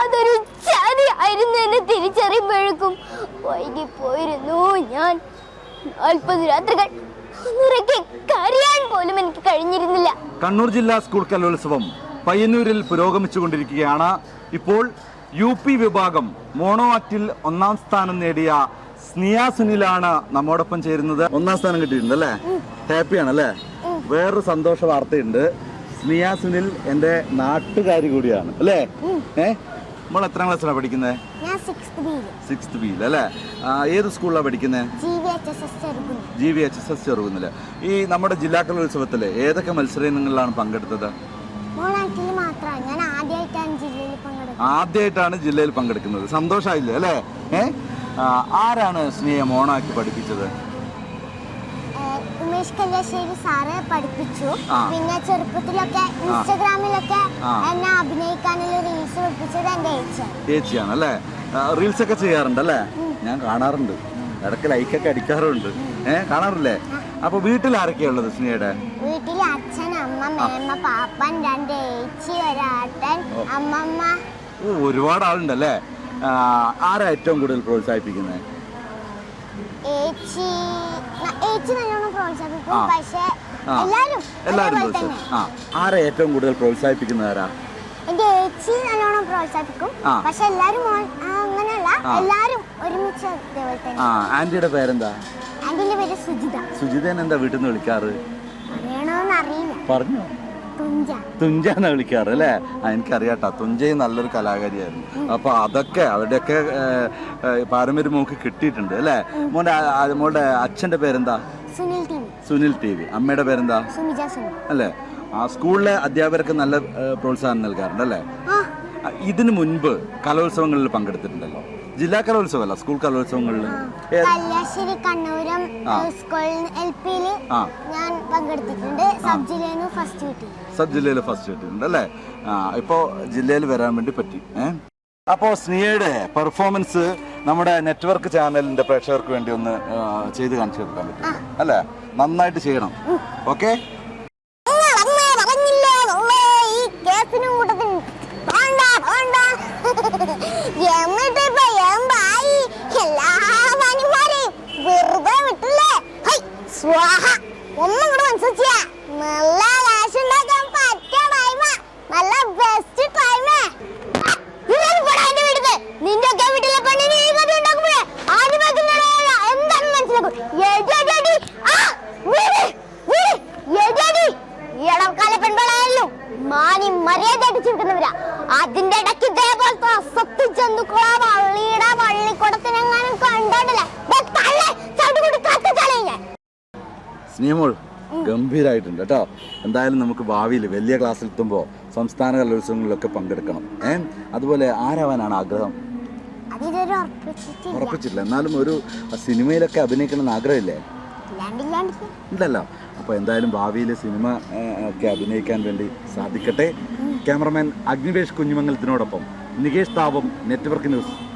അതൊരു ചതി ആയിരുന്നു എന്നെ തിരിച്ചറിയുമ്പോഴേക്കും. വൈകിപ്പോയിരുന്നു ഞാൻ. നാൽപ്പത് രാത്രികൾ കരയാൻ പോലും എനിക്ക് കഴിഞ്ഞിരുന്നില്ല. കണ്ണൂർ ജില്ലാ സ്കൂൾ കലോത്സവം പയ്യന്നൂരിൽ പുരോഗമിച്ചുകൊണ്ടിരിക്കുകയാണ്. ഇപ്പോൾ യു പി വിഭാഗം മോണോ ആക്റ്റിൽ ഒന്നാം സ്ഥാനം നേടിയ സ്നിയ സുനിലാണ് നമ്മോടൊപ്പം ചേരുന്നത്. ഒന്നാം സ്ഥാനം കിട്ടിയിട്ടുണ്ട് അല്ലേ? ഹാപ്പിയാണ് അല്ലേ വേറൊരു സന്തോഷ വാർത്തയുണ്ട്. സ്നിയ സുനിൽ എന്റെ നാട്ടുകാരി കൂടിയാണ്. അല്ലേ? ഏ? നമ്മൾ എത്രാം ക്ലാസ്സിലാണ് പഠിക്കുന്നത്? സിക്സ്ത് ബിയിൽ അല്ലേ? ഏത് സ്കൂളിലാണ് പഠിക്കുന്നത്? G V H S S ചെറുകുന്നില്ല ഈ നമ്മുടെ ജില്ലാ കലോത്സവത്തിൽ ഏതൊക്കെ മത്സരങ്ങളിലാണ് പങ്കെടുത്തത്? ഞാൻ ആദ്യമായിട്ടാണ് ജില്ലയിൽ പങ്കെടുക്കുന്നത്. ആദ്യമായിട്ടാണ് ജില്ലയിൽ പങ്കെടുക്കുന്നത്. സന്തോഷമായില്ലേ അല്ലേ? ഏ? ആരാണ് സ്നേഹം ഓണാക്കി പഠിപ്പിച്ചത്? ഏഹ് ഉമേഷ് കല്യാശ്ശേരി സാറ് പഠിപ്പിച്ചു. പിന്നെ ചെറുപ്പത്തിലൊക്കെ ഇൻസ്റ്റഗ്രാമിലൊക്കെ. എന്നെ അഭിനയിക്കാനുള്ള റീൽസ് പഠിപ്പിച്ചത് എന്റെ ചേച്ചിയാണ് അല്ലേ റീൽസ് ഒക്കെ ചെയ്യാറുണ്ട് അല്ലേ ഞാൻ കാണാറുണ്ട്. ഇടയ്ക്ക് ലൈക്കൊക്കെ അടിക്കാറുണ്ട്. ഏ കാണാറില്ലേ? അപ്പൊ വീട്ടിൽ ആരൊക്കെയാ ഉള്ളത് സ്നേഹയുടെ? വീട്ടിൽ അച്ഛൻ അമ്മ മേമ്മ പാപ്പൻ രണ്ട് ഏച്ചി ഒരാട്ടൻ അമ്മമ്മ. ഒരുപാട് ആളുണ്ടല്ലേ? ആരാ ഏറ്റവും കൂടുതൽ പ്രോത്സാഹിപ്പിക്കുന്നത് ഏച്ചി ഏച്ചി നല്ലോണം പ്രോത്സാഹിപ്പിക്കും. പക്ഷേ എല്ലാരും എല്ലാവരും ആ. ആരാ ഏറ്റവും കൂടുതൽ പ്രോത്സാഹിപ്പിക്കുന്നത് ആരാ? എന്റെ ഏച്ചി നല്ലോണം പ്രോത്സാഹിപ്പിക്കും. പക്ഷെ എല്ലാരും അങ്ങനെയല്ല. എല്ലാരും ഒരുമിച്ച് ഇതേപോലെ തന്നെ. ആ. ആന്റിയുടെ പേരെന്താ? ആന്റിന്റെ പേര് സുജിത. സുജിതൻ എന്താ വീട്ടിൽ നിന്ന് വിളിക്കാറ്? അറിയണോന്ന് അറിയില്ല. പറഞ്ഞോ. തുഞ്ച. തുഞ്ചാന്ന് വിളിക്കാറ് അല്ലേ? എനിക്കറിയാട്ടോ തുഞ്ചയും നല്ലൊരു കലാകാരിയായിരുന്നു. അപ്പൊ അതൊക്കെ അവരുടെയൊക്കെ പാരമ്പര്യം നമുക്ക് കിട്ടിയിട്ടുണ്ട് അല്ലേ? മോന്റെ മോളുടെ അച്ഛന്റെ പേരെന്താ? Sunil T V. അമ്മയുടെ പേരെന്താ? അല്ലെ? ആ സ്കൂളിലെ അധ്യാപകർക്ക് നല്ല പ്രോത്സാഹനം നൽകാറുണ്ട് അല്ലേ? ഇതിനു മുൻപ് കലോത്സവങ്ങളിൽ പങ്കെടുത്തിട്ടുണ്ടല്ലോ. ജില്ലാ കലോത്സവം അല്ല സ്കൂൾ കലോത്സവങ്ങളിൽ കല്യാശ്ശേരി കണ്ണൂരം. സ്കൂളിൽ എൽ പിയിൽ ഞാൻ പങ്കെടുത്തിട്ടുണ്ട്. സബ് ജില്ലയിൽ ഫസ്റ്റ് കിട്ടി. സബ് ജില്ലയിൽ ഫസ്റ്റ് കിട്ടിയിട്ടുണ്ട് അല്ലേ ആ ഇപ്പോൾ ജില്ലയിൽ വരാൻ വേണ്ടി പറ്റി ഏ? അപ്പോൾ സ്നിയയുടെ പെർഫോമൻസ് നമ്മുടെ നെറ്റ്വർക്ക് ചാനലിന്റെ പ്രേക്ഷകർക്ക് വേണ്ടി ഒന്ന് ചെയ്ത് കാണിച്ചു കൊടുക്കാൻ പറ്റും അല്ലേ? നന്നായിട്ട് ചെയ്യണം ഓക്കെ? നിങ്ങളമ്മേ സ്വാഹ. ഒന്നും കൂടെ നല്ല കാശ് ഉണ്ടാക്കാൻ പറ്റിയ നല്ല ബെസ്റ്റ് ടൈമേ നിന്റെ ഒക്കെ വീട്ടിലെ. പണി ഈ കഥ ഉണ്ടാക്കുമ്പോഴേ ആദ്യം എന്താണെന്ന് മനസ്സിലാക്കും. ഇടക്കാല പെൺപിള്ളായാലും മാനി മര്യാദ അടിച്ചു വിട്ടുന്നവരാ അതിന്റെ ഇടയ്ക്ക് ഇതേപോലത്തെ അസത്യ ജന്തുക്കളാ സ്നിയമോൾ ഗംഭീരായിട്ടുണ്ട് കേട്ടോ. എന്തായാലും നമുക്ക് ഭാവിയിൽ വലിയ ക്ലാസ്സിൽ എത്തുമ്പോൾ സംസ്ഥാന കലോത്സവങ്ങളിലൊക്കെ പങ്കെടുക്കണം. ഏ? അതുപോലെ ആരാവാനാണ് ആഗ്രഹം? ഉറപ്പിച്ചില്ല എന്നാലും ഒരു സിനിമയിലൊക്കെ അഭിനയിക്കണം എന്ന് ആഗ്രഹമില്ലേ? ഇല്ലല്ലോ. ഉണ്ടല്ലോ അപ്പോൾ എന്തായാലും ഭാവിയിൽ സിനിമ ഒക്കെ അഭിനയിക്കാൻ വേണ്ടി സാധിക്കട്ടെ. ക്യാമറമാൻ അഗ്നിവേഷ് കുഞ്ഞുമംഗലത്തിനോടൊപ്പം നികേഷ് താപം നെറ്റ്വർക്ക് ന്യൂസ്.